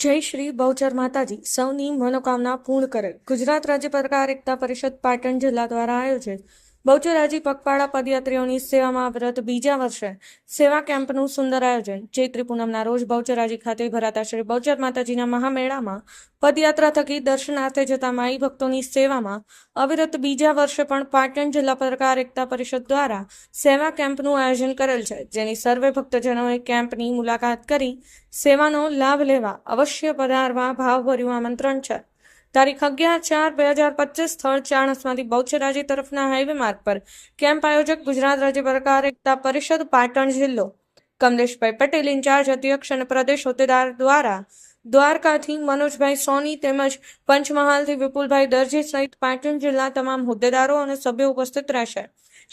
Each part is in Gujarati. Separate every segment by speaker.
Speaker 1: જય શ્રી બહુચર માતાજી. સૌની મનોકામના પૂર્ણ કરે ગુજરાત રાજ્ય પત્રકાર એકતા પરિષદ પાટણ જિલ્લા દ્વારા આયોજિત બહુચરાજી પગપાળા પદયાત્રીઓની સેવામાં વ્રત બીજા વર્ષે સેવા કેમ્પનું સુંદર આયોજન. ચૈત્રી પૂનમના રોજ બહુચરાજી ખાતે ભરાતા શ્રી બહુચર માતાજીના મહામેળામાં પદયાત્રા થકી દર્શનાર્થે જતા માઈ ભક્તોની સેવામાં અવિરત બીજા વર્ષે પણ પાટણ જિલ્લા પત્રકાર એકતા પરિષદ દ્વારા સેવા કેમ્પનું આયોજન કરેલ છે, જેની સર્વે ભક્તજનોએ કેમ્પની મુલાકાત કરી સેવાનો લાભ લેવા અવશ્ય પધારવા ભાવભર્યું આમંત્રણ છે. તારીખ અગિયાર ચાર બે હજાર પચીસ સ્થળ ચાણસમાંથી બહુચરાજી તરફના હાઈવે માર્ગ પર કેમ્પ આયોજક ગુજરાત રાજ્ય પત્રકાર એકતા પરિષદ પાટણ જિલ્લો. કમલેશભાઈ પટેલ ઇન્ચાર્જ અધ્યક્ષ અને પ્રદેશ હોદ્દેદાર દ્વારા દ્વારકાથી મનોજભાઈ સોની તેમજ પંચમહાલથી વિપુલભાઈ દરજી સહિત પાટણ જિલ્લા તમામ હોદ્દેદારો અને સભ્યો ઉપસ્થિત રહેશે.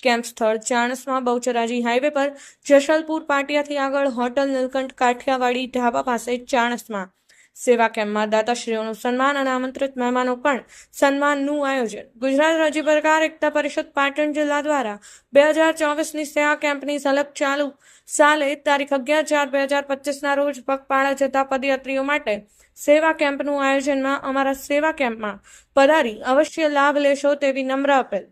Speaker 1: કેમ્પ સ્થળ ચાણસમાં બહુચરાજી હાઈવે પર જશલપુર પાટિયાથી આગળ હોટલ નીલકંઠ કાઠિયાવાડી ઢાબા પાસે ચાણસમાં સેવા કેમ્પમાં દાતાશ્રીઓનું સન્માન અને આમંત્રિત મહેમાનો પણ સન્માનનું આયોજન. ગુજરાત રાજ્ય પત્રકાર એકતા પરિષદ પાટણ જિલ્લા દ્વારા બે હજાર ચોવીસની સેવા કેમ્પની સલગ ચાલુ સાલે તારીખ અગિયાર ચાર બે હજાર પચીસના રોજ પગપાળા જતા પદયાત્રીઓ માટે સેવા કેમ્પનું આયોજનમાં અમારા સેવા કેમ્પમાં પધારી અવશ્ય લાભ લેશો તેવી નમ્ર અપીલ.